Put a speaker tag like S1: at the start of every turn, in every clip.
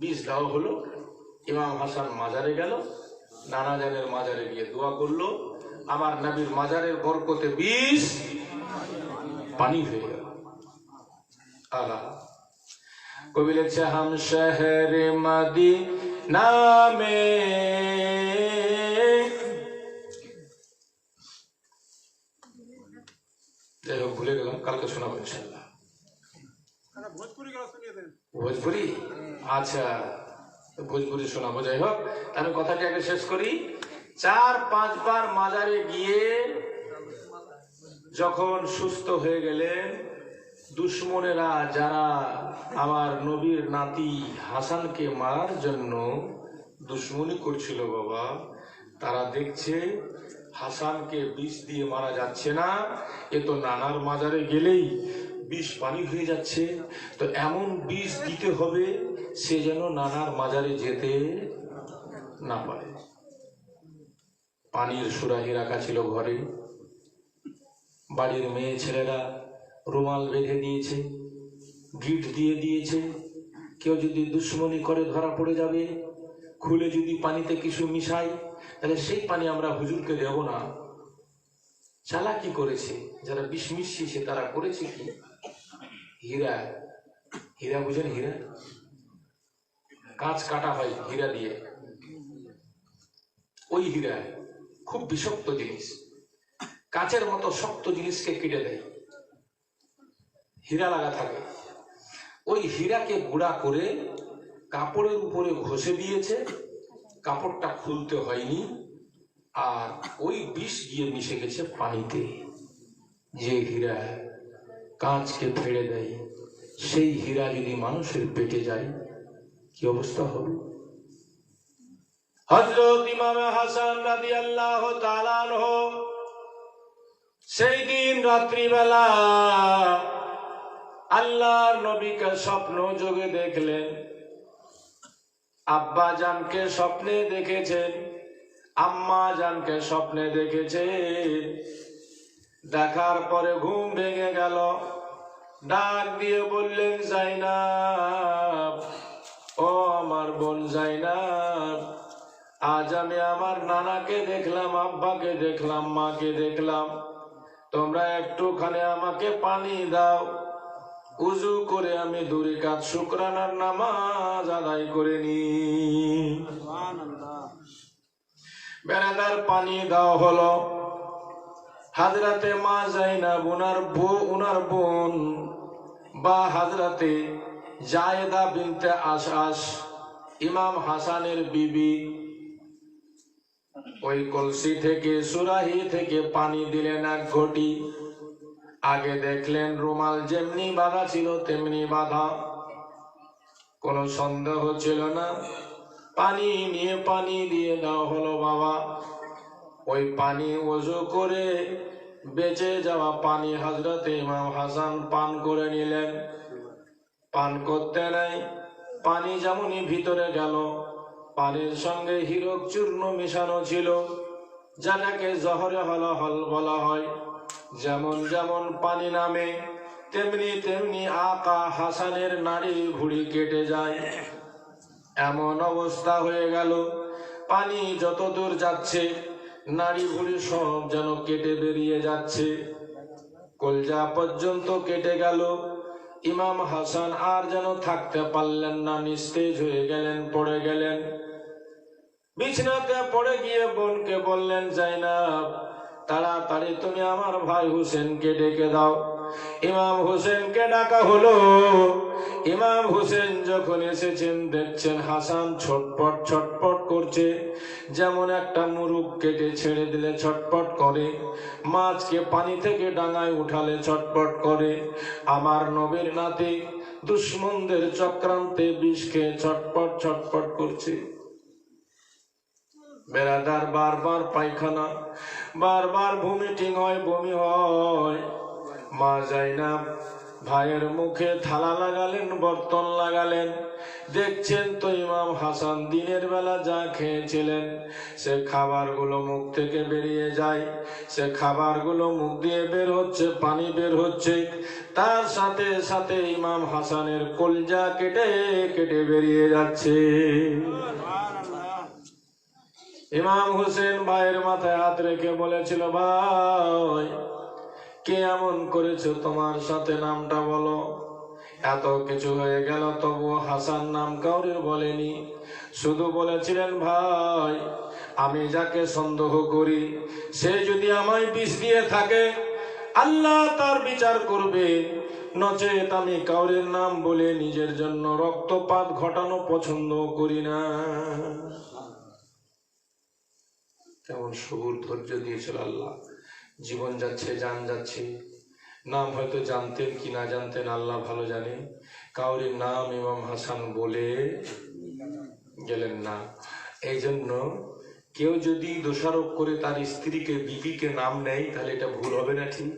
S1: বিষ দেওয়া হলো, ইমাম হাসান মাজারে গেল, নানা জানের মাজারে গিয়ে দোয়া করল, আমার নবীর মাজারের বরকতে বিষ পানি হয়ে গেল। আলা। কবি লিখছে হাম শহরে মাদি নামে যাই হোক, ভুলে গেলাম, কালকে শোনা ইনশাল্লাহ
S2: ভোজপুরি গান শুনিয়ে দেন
S1: ভোজপুরি? আচ্ছা ভোজপুরি শোনাবো, যাই হোক। তাহলে কথাটি আগে শেষ করি। চার, পাঁচবার মাজারে গিয়ে যখন সুস্থ হয়ে গেলেন, দুশ্মনেরা যারা আমার নবীর নাতি হাসানকে মারার জন্য দুশ্মনী করছিল বাবা, তারা দেখছে হাসানকে বিষ দিয়ে মারা যাচ্ছে না। এ তো নানার মাজারে গেলেই বিষ পানি হয়ে যাচ্ছে, তো এমন বিষ দিতে হবে সে যেন নানার মাজারে যেতে না পারে। পানির সুরাহি রাখা ছিল ঘরে। বাড়ির মেয়ে ছেলেরা রুমাল বেঁধে দিয়েছে, গিট দিয়ে দিয়েছে। কেউ যদি দুশ্মনী করে ধরা পড়ে যাবে, খুলে যদি পানিতে কিছু মিশাই তাহলে সেই পানি আমরা হুজুরকে দেব না। চালাকি করেছে, যারা বিষ মিশিয়েছে তারা করেছে কি? হীরা হীরা বুঝেন হীরা? কাঁচ কাটা হয় হীরা দিয়ে। ওই হীরা খুব বিষাক্ত জিনিস। কাঁচের মতো শক্ত জিনিসকে কেটে দেয়। হীরা লাগা থাকে। ওই হীরাকে গুঁড়া করে কাপড়ের উপরে ঘষে দিয়েছে। কাপড়টা খুলতে হয়নি। আর ওই বিষ গিয়ে মিশে গেছে পানিতে। যে হীরা কাঁচকে ফেড়ে দেয়, সেই হীরা যদি মানুষের পেটে যায়, কি অবস্থা হবে? হজরত ইমাম হাসান রাদি আল্লাহ সেই দিন রাত্রিবেলা আল্লাহর নবীকে স্বপ্ন যোগে দেখলেন। আব্বা জানকে স্বপ্নে দেখেছেন, আম্মা জানকে স্বপ্নে দেখেছেন। দেখার পরে ঘুম ভেঙে গেল। ডাক দিয়ে বললেন জাইনাব ও আমার বোন জাইনাব আজ আমি আমার নানাকে দেখলাম আব্বাকে দেখলাম মাকে দেখলাম। তোমরা একটুখানে আমাকে পানি দাও। উজু করে আমি দুরি কাজ শুক্রানার নামাজ আদায় করে নি। বেড়াদার পানি দেওয়া হলো। হাজরাতে মা যায়না উনার বউ ওনার বোন বা হাজরাতে জায়দা বিনতে আশাস ইমাম হাসানের বিবি। ওই কলসি থেকে, সুরাহি থেকে পানি দিলেন এক ঘটি। আগে দেখলেন রুমাল যেমনি বাঁধা ছিল, তেমনি বাধা। কোনো সন্দেহ ছিল না। পানি নিয়ে পানি দিয়ে দেওয়া হলো বাবা। ওই পানি ওজু করে বেঁচে যাওয়া পানি হজরতে ইমাম হাসান পান করে নিলেন। পান করতে নাই, পানি যেমনই ভিতরে গেল, পানির সঙ্গে হীরক চূর্ণ মেশানো ছিল, যাটাকে জহরে হল হল বলা হয়। যেমন যেমন পানি নামে, তেমনি তেমনি আকা হাসানের নাড়ি ভুড়ি কেটে যায়। এমন অবস্থা হয়ে গেল, পানি যত দূর যাচ্ছে ভুড়ি সব যেন কেটে বেরিয়ে যাচ্ছে। কলজা পর্যন্ত কেটে গেল। ইমাম হাসান আর যেন থাকতে পারলেন না, নিস্তেজ হয়ে গেলেন, পড়ে গেলেন। বিছনাতে পড়ে গিয়ে বোনকে বললেন, জাইনাব, তাড়াতাড়ি তুমি আমার ভাই হুসেনকে ডেকে দাও। ইমাম হুসেনকে ডাকা হলো। ইমাম হুসেন যখন এসেছেন, দেখছেন হাসান ছটপট ছটপট করছে। যেমন একটা মুরুগ কেটে ছেড়ে দিলে ছটপট করে, মাছকে পানি থেকে ডাঙায় উঠালে ছটপট করে। আমার নবীর নাতি দুশ্মনদের চক্রান্তে বিষ খেয়ে ছটপট ছটপট করছে। বেড়াদার বারবার পায়খানা, বারবার ভূমিটিং হয় বমি হয়। মা যায় না ভাইয়ের মুখে থালা লাগালেন, বর্তন লাগালেন। দেখছেন তো ইমাম হাসান দিনের বেলা যা খেয়েছিলেন। সে খাবারগুলো মুখ থেকে বেরিয়ে যায়। সে খাবারগুলো মুখ দিয়ে বের হচ্ছে, পানি বের হচ্ছে। তার সাথে সাথে ইমাম হাসানের কলজা কেটে কেটে বেরিয়ে যাচ্ছে। ইমাম হোসেন ভাইয়ের মাথায় হাত রেখে বলেছিল, ভাই কে এমন করেছ তোমার সাথে নামটা বলো? এত কিছু হয়ে গেল তবু হাসান নাম কাউরে বলেনি। শুধু বলেছিলেন, ভাই, আমি যাকে সন্দেহ করি, সে যদি আমায় বিষ দিয়ে থাকে, আল্লাহ তার বিচার করবে। নচেত আমি কাউরের নাম বলে নিজের জন্য রক্তপাত ঘটানো পছন্দ করি না। তেমন সবুর ধৈর্য দিয়েছিল আল্লাহ। জীবন যাচ্ছে, যান যাচ্ছে। নাম হয়তো জানতেন কি না জানতেন, আল্লাহ ভালো জানে। কাউরির নাম ইমাম হাসান বলে গেলেন না। এই জন্য কেউ যদি দোষারোপ করে তার স্ত্রীকে, বিবিকে নাম নেয়, তাহলে এটা ভুল হবে না ঠিক?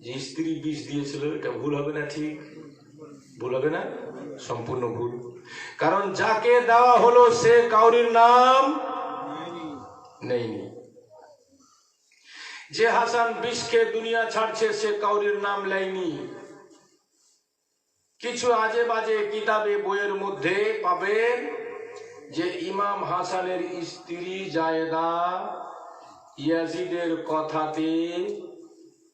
S1: যে স্ত্রী বিষ দিয়েছিল, এটা ভুল হবে না ঠিক? ভুল হবে না? সম্পূর্ণ ভুল। কারণ যাকে দেওয়া হলো, সে কাউরির নাম নেইনি যে হাসান বিষকে দুনিয়া ছাড়ছে, সে কাউরির নাম লেয়নি কিছু আজে বাজে কিতাবে, বইয়ের মধ্যে পাবেন যে ইমাম হাসানের স্ত্রী জায়েদা ইয়াজিদের কথাতে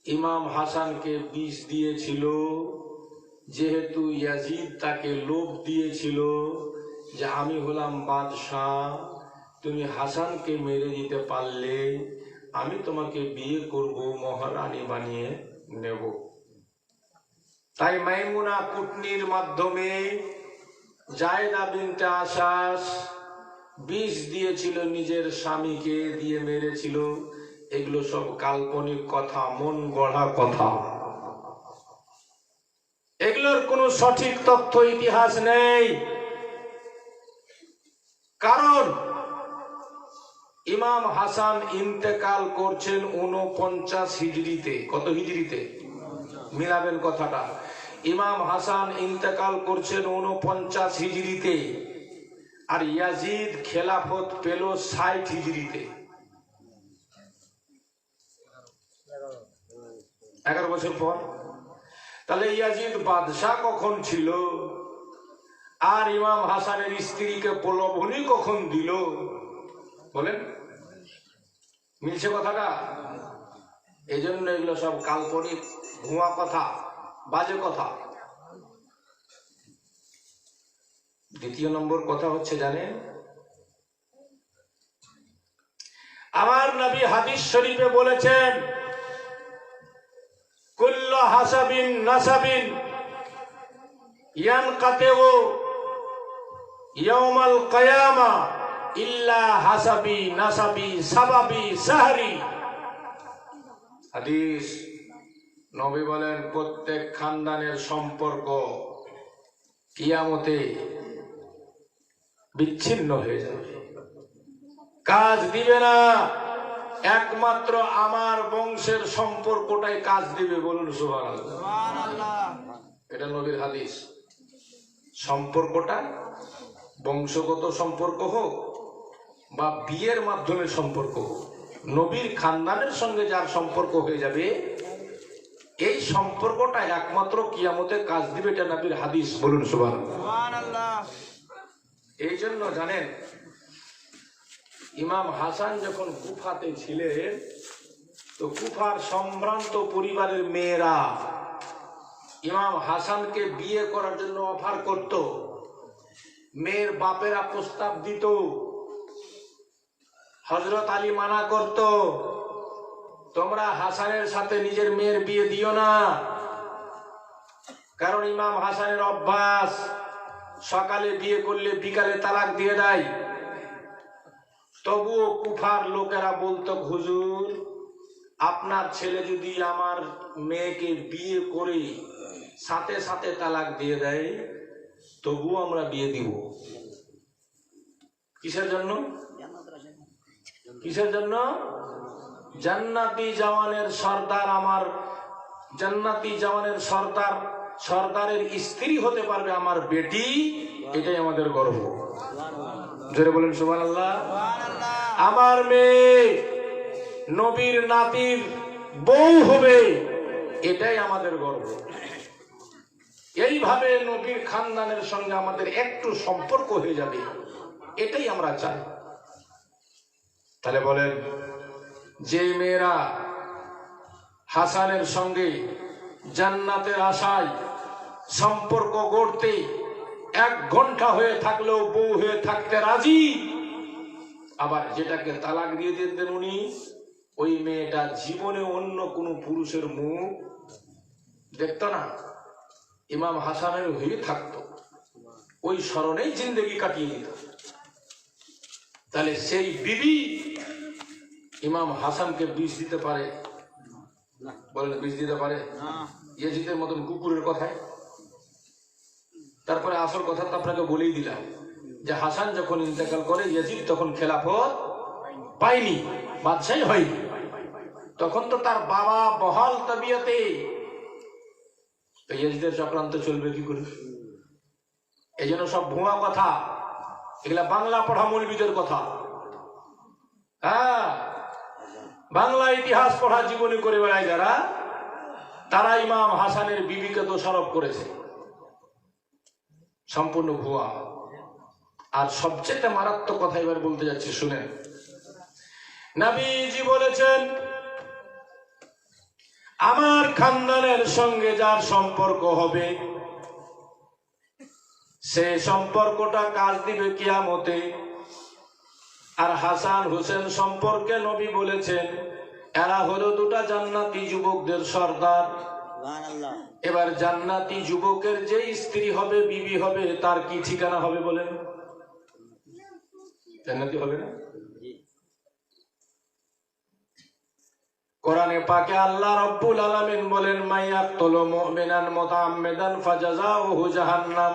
S1: ইমাম হাসানকে বিষ দিয়েছিল। যেহেতু ইয়াজিদ তাকে লোভ দিয়েছিল যে, আমি হলাম বাদশাহ, তুমি হাসানকে মেরে দিতে পারলে আমি তোমাকে বিয়ে করব, মহারানী বানিয়ে নেব। তাই মাইমুনা কুটনির মাধ্যমে জায়দা বিনতে আশাস বিষ দিয়েছিল নিজের স্বামীকে, দিয়ে মেরেছিল। এগুলো সব কাল্পনিক কথা, মন গড়া কথা। এগুলোর কোনো সঠিক তথ্য, ইতিহাস নেই। কারণ ইমাম হাসান ইন্তেকাল করছেন উনপঞ্চাশ হিজড়িতে। কত হিজড়িতে? মিলাবেন কথাটা। ইমাম হাসান ইন্তেকাল করছেন উনপঞ্চাশ হিজড়িতে। আর ইয়াজিদ খেলাফত পেল ষাট হিজড়িতে। এগারো বছর পর। তাহলে ইয়াজিদ বাদশাহ কখন ছিল? আর ইমাম হাসানের স্ত্রীকে প্রলোভনই কখন দিল? বলেন। মিলছে কথাটা? এই জন্য এগুলো সব কাল্পনিক, ভুয়া কথা, বাজে কথা। দ্বিতীয় নম্বর কথা হচ্ছে, জানেন? আমার নবী হাদিস শরীফে বলেছেন, কুল্ল হাসাবিন নাসাবিন ইয়ান কাতেও ইয়ামাল কায়ামা। ইল্লা হাসাবি, নাসাবি, সাবাবি, সাহারি। হাদিস, নবী বলেন, প্রত্যেক খানদানের সম্পর্ক কিয়ামতে বিচ্ছিন্ন হয়ে যাবে। কাজ দিবে না, একমাত্র আমার বংশের সম্পর্কটাই কাজ দিবে, বলুন সুবহান এটা নবীর হাদিস। সম্পর্কটা বংশগত সম্পর্ক হোক বা বিয়ের মাধ্যমে সম্পর্ক। নবীর খানদানের সঙ্গে যার সম্পর্ক হয়ে যাবে এই সম্পর্কটা একমাত্র কিয়ামতে কাজ দিবে এটা নবীর হাদিস। বলুন সুবহান এই জন্য জানেন ইমাম হাসান যখন কুফাতে ছিলেন তো কুফার সম্ভ্রান্ত পরিবারের মেয়েরা ইমাম হাসানকে বিয়ে করার জন্য অফার করত। মেয়ের বাপেরা প্রস্তাব দিত হজরত আলী মানা করত, তোমরা হাসানের সাথে নিজের মেয়ের বিয়ে দিও না। কারণ ইমাম হাসানের অভ্যাস, সকালে বিয়ে করলে বিকালে তালাক দিয়ে দেয়। তবুও কুফার লোকেরা বলতো, হুজুর, আপনার ছেলে যদি আমার মেয়েকে বিয়ে করে সাথে সাথে তালাক দিয়ে দেয়, তবুও আমরা বিয়ে দিব। কিসের জন্য? কিসের জন্য? জান্নাতি জওয়ানের সর্দার আমার, জান্নাতি জওয়ানের সর্দার, সর্দারের স্ত্রী হতে পারবে আমার বেটি, এটাই আমাদের গর্ব। জোরে বলেন সুমান আল্লাহ আমার মেয়ে, নবীর নাতির বউ হবে, এটাই আমাদের গর্ব। এইভাবে নবীর খানদানের সঙ্গে আমাদের একটু সম্পর্ক হয়ে যাবে, এটাই আমরা চাই। তাহলে বলেন, যে মেয়েরা হাসানের সঙ্গে জান্নাতের আশায় সম্পর্ক গড়তে এক ঘণ্টা হয়ে থাকলেও বউ হয়ে থাকতে রাজি, আবার যেটাকে তালাক দিয়ে দিতেন উনি, ওই মেয়েটা জীবনে অন্য কোনো পুরুষের মুখ দেখতো না। ইমাম হাসানের হয়ে থাকতো। ওই স্মরণেই জিন্দগি কাটিয়ে দিত। তাহলে সেই বিবি ইমাম হাসানকে বিষ দিতে পারে? বলেন বিষ দিতে পারে? ইয়েজিদের মতন কুকুরের কথায়? তারপরে আসল কথা তো আপনাকে বলেই দিলাম যে হাসান যখন ইন্তেকাল করে ইয়াজিদ তখন খেলাফত পায়নি বাদশাহী হয়নি। তখন তো তার বাবা বহাল তবিয়তে। তো ইয়াজিদের চক্রান্ত চলবে কি করে? এই জন্য সব ভুয়া কথা এগুলা বাংলা পড়া মৌলবীদের কথা। হ্যাঁ। বাংলা ইতিহাস পড়া জীবনী করে বেড়ায় যারা, তারা ইমাম হাসানের বিবিকে দোষারোপ করেছে। সম্পূর্ণ ভুয়া। আর সবচেয়ে মারাত্মক কথা এবার বলতে যাচ্ছি, শুনেন। নাবিজি বলেছেন, আমার খানদানের সঙ্গে যার সম্পর্ক হবে, সে সম্পর্কটা কাজ দিবে কিয়ামতে? আর হাসান হোসেন সম্পর্কে নবী বলেছেন এরা হলো দুটা জান্নাতি যুবকদের সর্দার। এবার জান্নাতি যুবকের যে স্ত্রী হবে বিবি হবে তার কি ঠিকানা হবে বলেন? জান্নাতি হবে না? কোরআনে পাকে আল্লাহ রব্বুল আলামিন বলেন মাইয়াকতুলু মুমিনান মুতাআম্মিদান ফাজাযাউহু জাহান্নাম।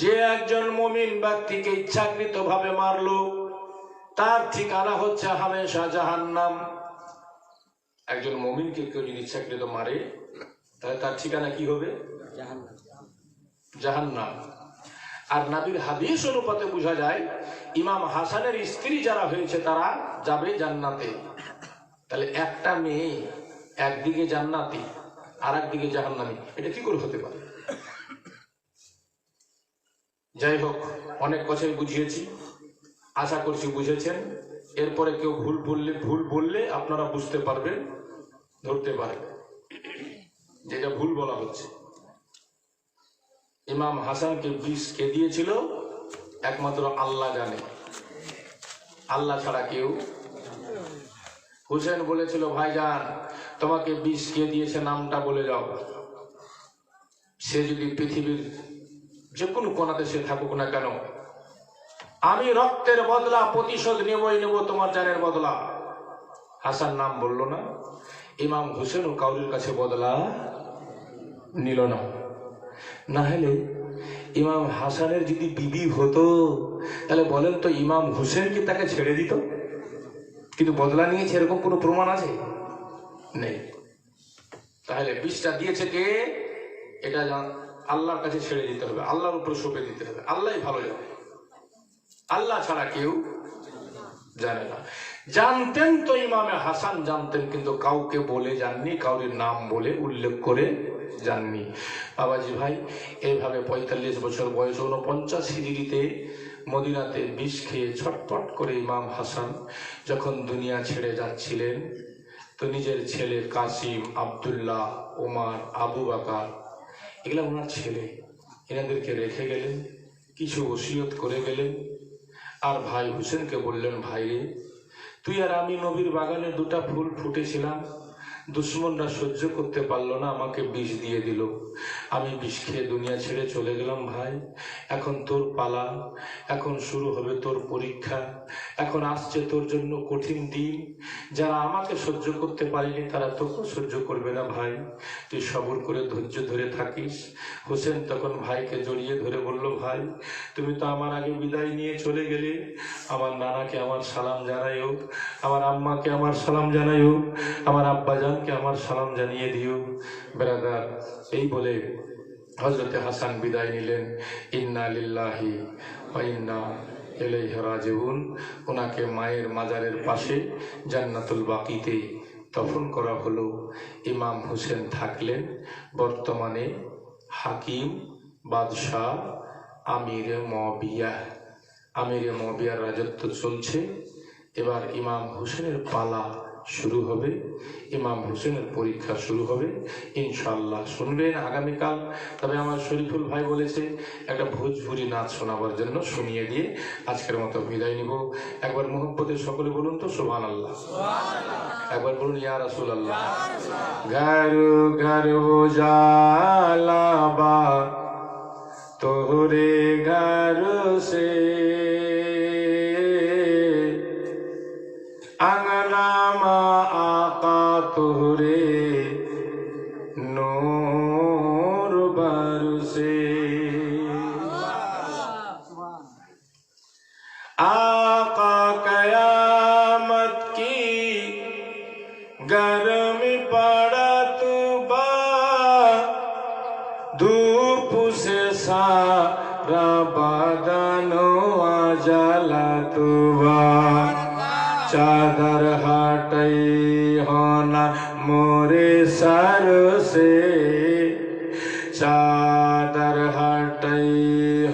S1: যে একজন মমিন ব্যক্তিকে ইচ্ছাকৃত ভাবে মারলো তার ঠিকানা হচ্ছে হামেশা জাহান্নাম। একজন মুমিনকে কেউ যদি ইচ্ছাকৃত মারে তাহলে তার ঠিকানা কি হবে? জাহান্নাম। আর নাবির হাদিস অনুপাতে বোঝা যায় ইমাম হাসানের স্ত্রী যারা হয়েছে তারা যাবে জান্নাতে। তাহলে একটা মেয়ে একদিকে জান্নাতি আর একদিকে জাহান্নামি এটা কি করে হতে পারে? যাই হোক অনেক কথাই বুঝিয়েছি। আশা করছি বুঝেছেন। এরপরে কেউ ভুল বললে ভুল বললে আপনারা বুঝতে পারবেন, ধরতে পারবেন। যেটা ভুল বলা হচ্ছে। ইমাম হাসানকে বিষ কে দিয়েছিল? একমাত্র আল্লাহ জানে। আল্লাহ ছাড়া কেউ হুসেন বলেছিল ভাইজান তোমাকে বিষ কে দিয়েছে নামটা বলে যাও সে যদি পৃথিবীর যে কোনো কোনাতে সে থাকুক না কেন? আমি রক্তের বদলা প্রতিশোধ নেবই নেব তোমার জানের বদলা। হাসান নাম বলল না। ইমাম হুসেনও কাউরির কাছে বদলা নিল না। না হলে ইমাম হাসানের যদি বিবি হতো, তাহলে বলেন তো ইমাম হুসেন কি তাকে ছেড়ে দিত? কিন্তু বদলা নিয়েছে এরকম কোনো প্রমাণ আছে? নেই। তাহলে বিষটা দিয়েছে কে? এটা আল্লাহর কাছে ছেড়ে দিতে হবে, আল্লাহর উপরে সঁপে দিতে হবে। আল্লাহ ভালো যাবে আল্লাহ ছাড়া কেউ জানে না। জানতেন তো ইমামে হাসান জানতেন, কিন্তু কাউকে বলে যাননি, কাউরির নাম বলে উল্লেখ করে যাননি। বাবাজি ভাই, এইভাবে পঁয়তাল্লিশ বছর বয়স উনপঞ্চাশ হিজড়িতে মদিনাতে বিষ খেয়ে ছটপট করে ইমাম হাসান যখন দুনিয়া ছেড়ে যাচ্ছিলেন, তো নিজের ছেলে কাসিম আব্দুল্লাহ, ওমার, আবু বাকার এগুলা ওনার ছেলে। এনাদেরকে রেখে গেলেন, কিছু ওসিয়ত করে গেলেন। আর ভাই হুসেনকে বললেন, ভাই রে তুই আর আমি নবীর বাগানে দুটা ফুল ফুটেছিলাম। দুশ্মনরা সহ্য করতে পারল না, আমাকে বিষ দিয়ে দিল। আমি বিষ খেয়ে দুনিয়া ছেড়ে চলে গেলাম, ভাই। এখন তোর পালা, এখন শুরু হবে তোর পরীক্ষা। এখন আসছে তোর জন্য কঠিন দিন। যারা আমাকে সহ্য করতে পারেনি, তারা তোকেও সহ্য করবে না, ভাই। তুই সবর করে ধৈর্য ধরে থাকিস। হোসেন তখন ভাইকে জড়িয়ে ধরে বলল, ভাই, তুমি তো আমার আগে বিদায় নিয়ে চলে গেলে। আমার নানাকে আমার সালাম জানাইও আমার আম্মাকে আমার সালাম জানাইও, আমার আব্বাজানকে আমার সালাম জানিয়ে দিও। বেরাদার, এই বলে হজরতে হাসান বিদায় নিলেন। ইন্না লিল্লাহি ইন্না ইলাইহি রাজিউন। ওনাকে মায়ের মাজারের পাশে জান্নাতুল বাকিতে দফন করা হলো। ইমাম হোসেন থাকলেন। বর্তমানে হাকিম বাদশাহ আমিরে মবিয়া আমিরে মবিয়ার রাজত্ব চলছে। এবার ইমাম হোসেনের পালা শুরু হবে ইমাম হোসেনের পরীক্ষা শুরু হবে ইনশাল্লাহ শুনবেন আগামীকাল। তবে আমার শরীফুল ভাই বলেছে একটা ভোজপুরি নাচ শোনাবার জন্য শুনিয়ে দিয়ে আজকের মতো বিদায় নিব। একবার মোহব্বতের সকলে বলুন তো সোহান আল্লাহ একবার বলুন ইয়া রাসুল আল্লাহ ঘর ঘর জালাবা তোহরে ঘর সে Oh. চাদর হটাই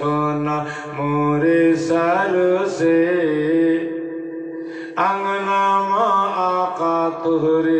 S1: হনা মোরে সারু সে। আঙ্গনামা আকা তুহরি